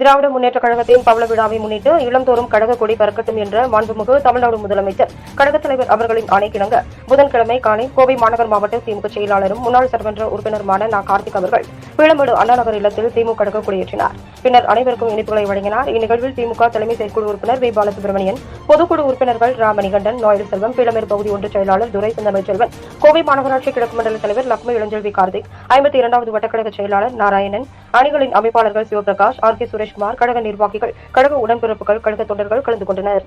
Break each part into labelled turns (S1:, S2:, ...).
S1: திராவிட முன்னேற்ற கழகத்தின் பவள விழாவை முன்னிட்டு இளந்தோறும் கழக கொடி பறக்கட்டும் என்ற மாண்புமிகு தமிழ்நாடு முதலமைச்சர் கழகத் தலைவர் அவர்களின் ஆணைக்கிணங்க புதன்கிழமை காலை கோவை மாநகர் மாவட்ட திமுக செயலாளரும் முன்னாள் சட்டமன்ற உறுப்பினருமான நா. கார்த்திக் அவர்கள் பீளமேடு அண்ணா நகர் இல்லத்தில் திமுக கழக கொடியேற்றினார். பின்னர் அனைவருக்கும் இனிப்புகளை வழங்கினார். இந்நிகழ்வில் திமுக தலைமை செயற்குழு உறுப்பினர் வி. பாலசுப்ரமணியன் பொதுக்குழு உறுப்பினர்கள் ராமணிகண்டன் நோயல் செல்வம் பீளமேடு பகுதி ஒன்று செயலாளர் துரை செந்தமிழ் செல்வன் கோவை மாநகராட்சி கிழக்கு மண்டல தலைவர் லக்ஷ்மி இளஞ்செல்வி கார்த்திக் ஐம்பத்தி இரண்டாவது வட்டக்கழக செயலாளர் நாராயணன் அணிகளின் அமைப்பாளர்கள் சிவபிரகாஷ் ஆர். கே. சுரேஷ்குமார் கழக நிர்வாகிகள் கழக உடன்பிறப்புகள் கழக தொண்டர்கள் கலந்து கொண்டனர்.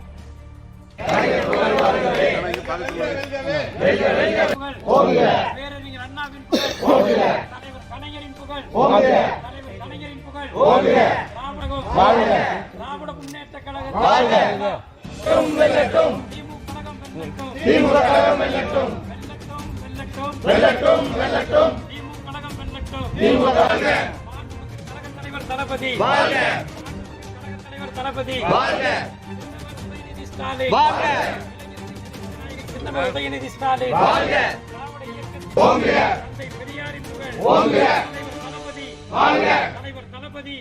S2: போகிற புகழ். தலைவர் கலைஞரின் புகழ். தலைவர் கலைஞரின் புகழ் திராவிட முன்னேற்ற கழகம் வெல்லட்டும். திமுக கழகம் வெல்லட்டும். வெல்லட்டும் வெல்லட்டும். திமுக கழகம் வெல்லட்டும். திமுக கழக தலைவர் தளபதி. கழக தலைவர் தளபதி ஸ்டாலின். சின்னம உதயநிதி ஸ்டாலின்.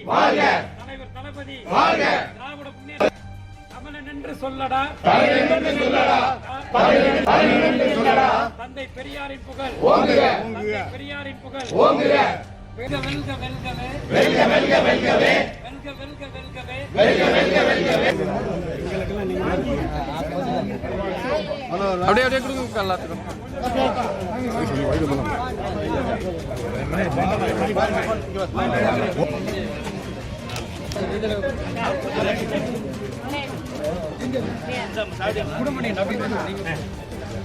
S2: தலைவர் தளபதி. தலைவர் தளபதி திராவிட முன்னேற்ற தமிழன் என்று சொல்லடா. தந்தை பெரியாரின் புகழ். தந்தை பெரியாரின் புகழ். வெல்க வெல்க வெல்கவே. வெல்க வெல்க வெல்கவே. வெல்க வெல்க வெல்கவே.
S3: அப்படியே அப்படியே கொடுங்க எல்லாத்துக்கும்.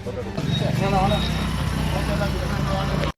S3: குடும்பம்.